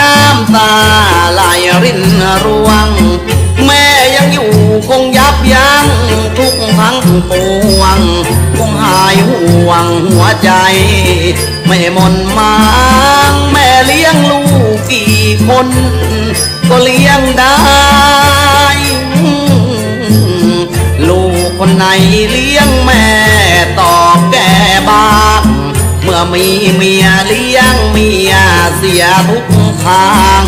น้ำตาไหลรินร่วง แม่ยังอยู่คงยับยั้งทุกพังปวง คงหายห่วงหัวใจ ไม่มนมางแม่เลี้ยงลูกกี่คน ก็เลี้ยงได้ลูกคนไหนเลี้ยงแม่ตอบแก่บ้าง เมื่อมีเมียเลี้ยงเมีย เสียทุกทาง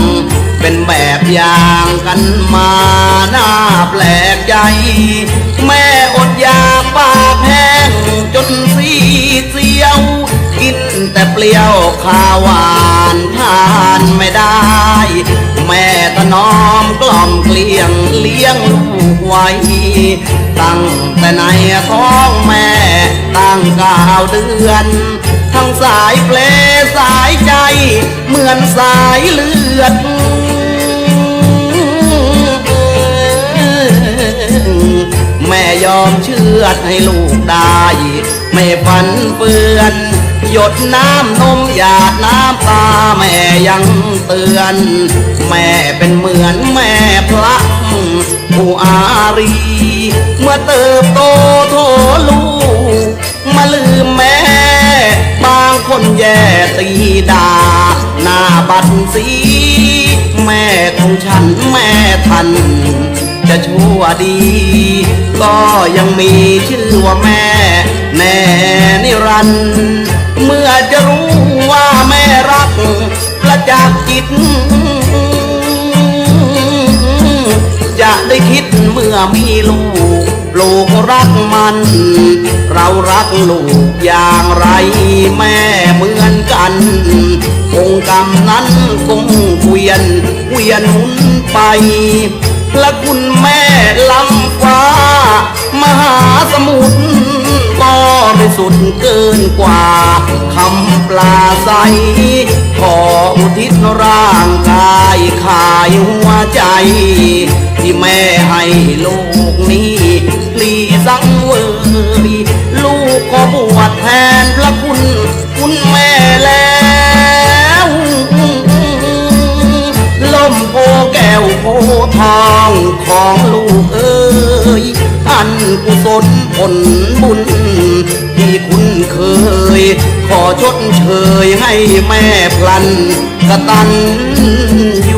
เป็นแบบอย่างกันมาน่าแปลกใจ แม่อดอยากปากแห้งจนสีเสียว กินแต่เปรี้ยวข้าวหวานทานไม่ได้ แม่ถนอมกล่อมเกลี้ยงเลี้ยงลูกไว้ ตั้งแต่ในท้องแม่ตั้งเก้าเดือน ทั้งสายเพลสายใจ เหมือนสายเลือด แม่ยอมเชื่อดให้ลูกได้ ไม่ฝันเปือน หยดน้ำนมหยาดน้ำตาแม่ยังเตือน แม่เป็นเหมือนแม่พระผู้อารี เมื่อเติบโตโทลู นแย่ตีดา หน้าบัดสี แม่ของฉันแม่ทัน จะชั่วดี ก็ยังมีชื่อว่าแม่ แน่นิรัน เมื่อจะรู้ว่าแม่รักประจักษ์จิต จะได้คิดเมื่อมีลูก ลูกรักมัน เรารักลูก อย่างไรแม่เหมือนกันคงกรรมนั้นคงเวียนเวียนหมุนไปและคุณแม่ลำฟ้ามหาสมุทร สุทธิ์เกินกว่าคำปลาใส ขออุทิศร่างกายขายหัวใจ ที่แม่ให้ลูกนี้พลีสังเวยลูกขอบวชแทนพระคุณ คุณแม่แล้วล่มโพแก้วโพทองของลูกันกุศลผลบุญ ที่คุณเคย ขอชดเชยให้แม่พลันกระตันอยู่